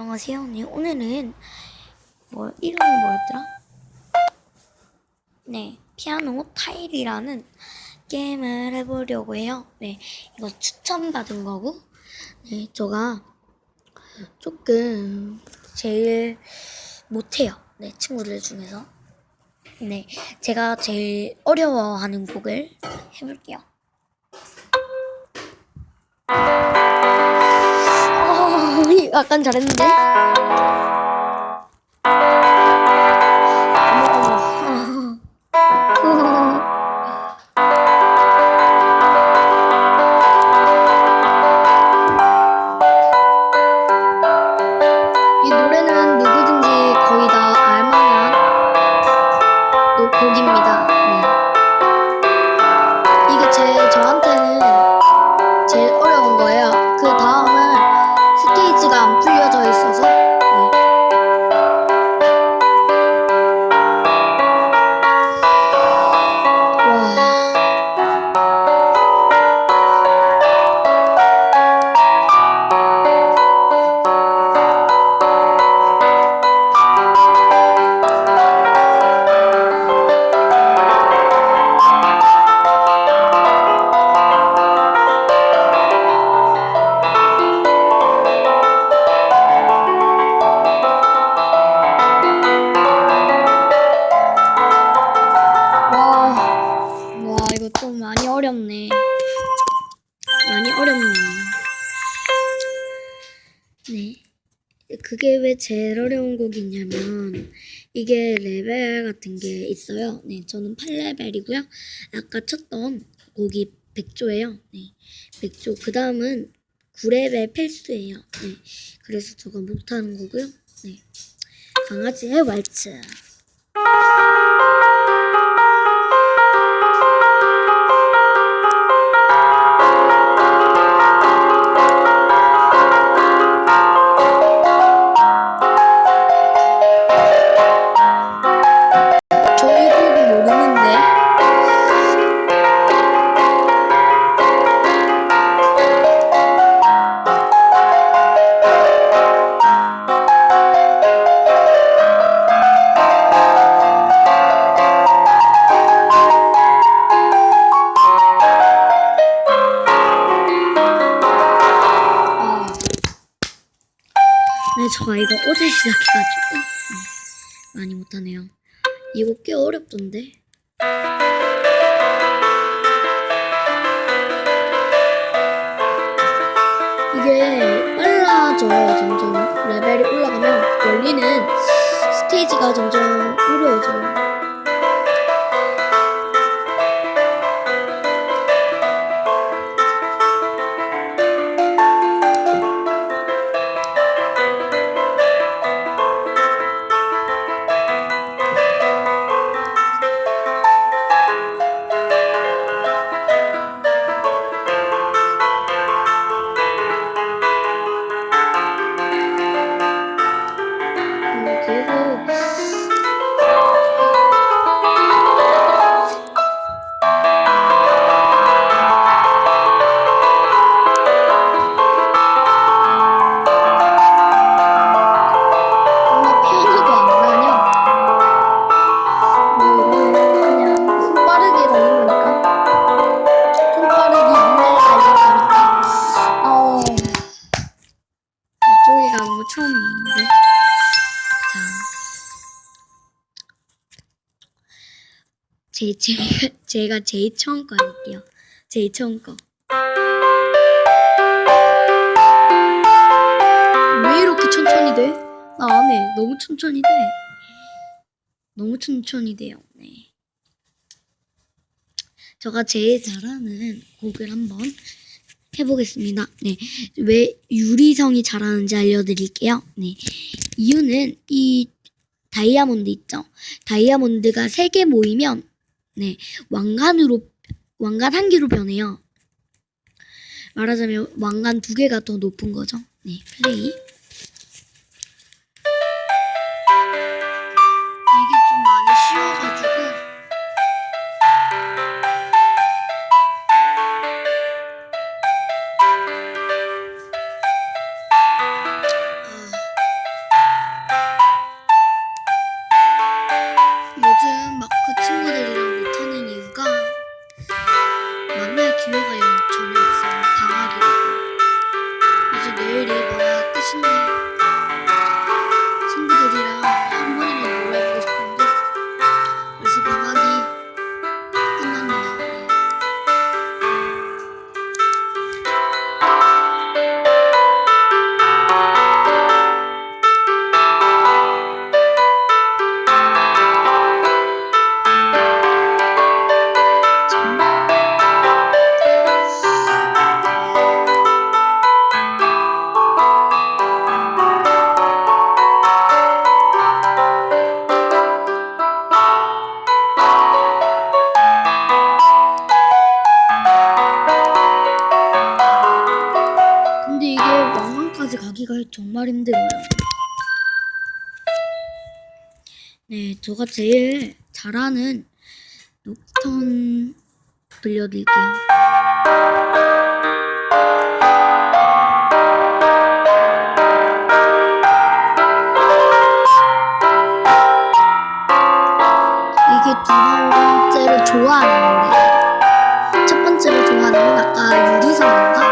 안녕하세요. 네, 오늘은 뭐 이름이 뭐였더라? 네, 피아노 타일이라는 게임을 해보려고 해요. 네, 이거 추천받은 거고, 네, 제가 조금 제일 못해요. 네, 친구들 중에서. 네, 제가 제일 어려워하는 곡을 해볼게요. 어, 약간 잘했는데? 그게 왜 제일 어려운 곡이냐면, 이게 레벨 같은 게 있어요. 네, 저는 8레벨이고요. 아까 쳤던 곡이 100조예요. 네, 100조. 그 다음은 9레벨 필수예요. 네, 그래서 제가 못하는 거고요. 네, 강아지의 왈츠. 이거 어제 시작해가지고 음, 많이 못하네요. 이거 꽤 어렵던데. 이게 빨라져요, 점점. 레벨이 올라가면 열리는 스테이지가 점점 어려워져요. 너무 처음인데 자 제, 제, 제가 제일 처음 거 할게요 제일 처음 거 왜 이렇게 천천히 돼? 나 안 해. 너무 천천히 돼. 너무 천천히 돼요. 네. 제가 제일 잘하는 곡을 한번 해보겠습니다. 네. 왜 유리성이 잘하는지 알려드릴게요. 네. 이유는 이 다이아몬드 있죠? 다이아몬드가 세 개 모이면, 네. 왕관으로, 왕관 한 개로 변해요. 말하자면 왕관 두 개가 더 높은 거죠. 네. 플레이. 정말 힘들어요. 네, 제가 제일 잘하는 녹턴 들려드릴게요. 이게 두 번째로 좋아하는 노래. 첫 번째로 좋아하는 건 아까 유리선인가?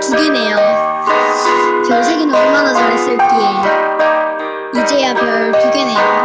두 개네요. 별 세 개는 얼마나 잘했을기에 이제야 별 두 개네요.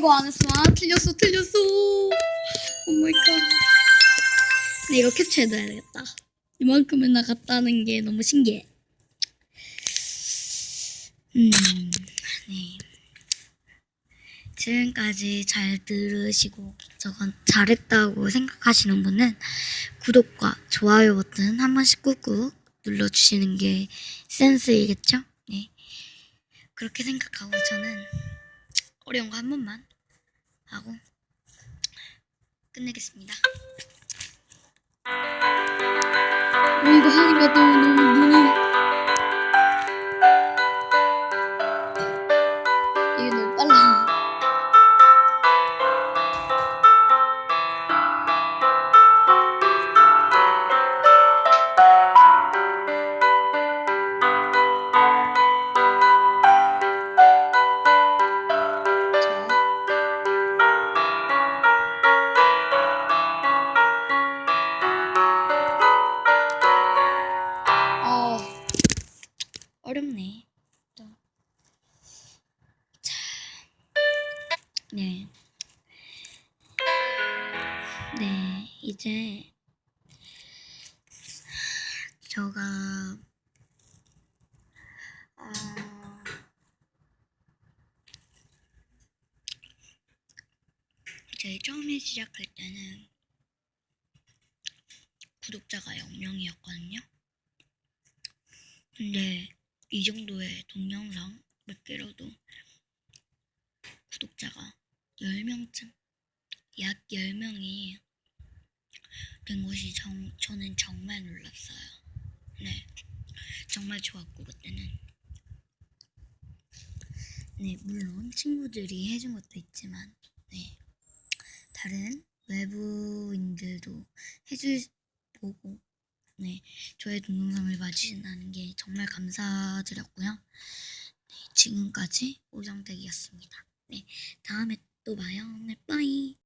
이거 안 했어. 아, 틀렸어, 틀렸어. 오 마이갓. 네, 이거 캡처해둬야 되겠다. 이만큼은 나갔다는 게 너무 신기해. 음, 네. 지금까지 잘 들으시고 저건 잘했다고 생각하시는 분은 구독과 좋아요 버튼 한 번씩 꾹꾹 눌러주시는 게 센스이겠죠? 네. 그렇게 생각하고 저는 어려운 거 한 번만 하고 끝내겠습니다. 어, 이거 하니까 또 너무 제 처음에 시작할 때는 구독자가 0명이었거든요. 근데 이 정도의 동영상 몇 개로도 구독자가 10명쯤 약 10명이 된 것이 정, 저는 정말 놀랐어요. 네. 정말 좋았고 그때는 네, 물론 친구들이 해준 것도 있지만 네. 다른 외부인들도 해줄 보고 네, 저의 동영상을 봐주신다는 게 정말 감사드렸고요. 네, 지금까지 오정택이었습니다. 네, 다음에 또 봐요. 네, 빠이.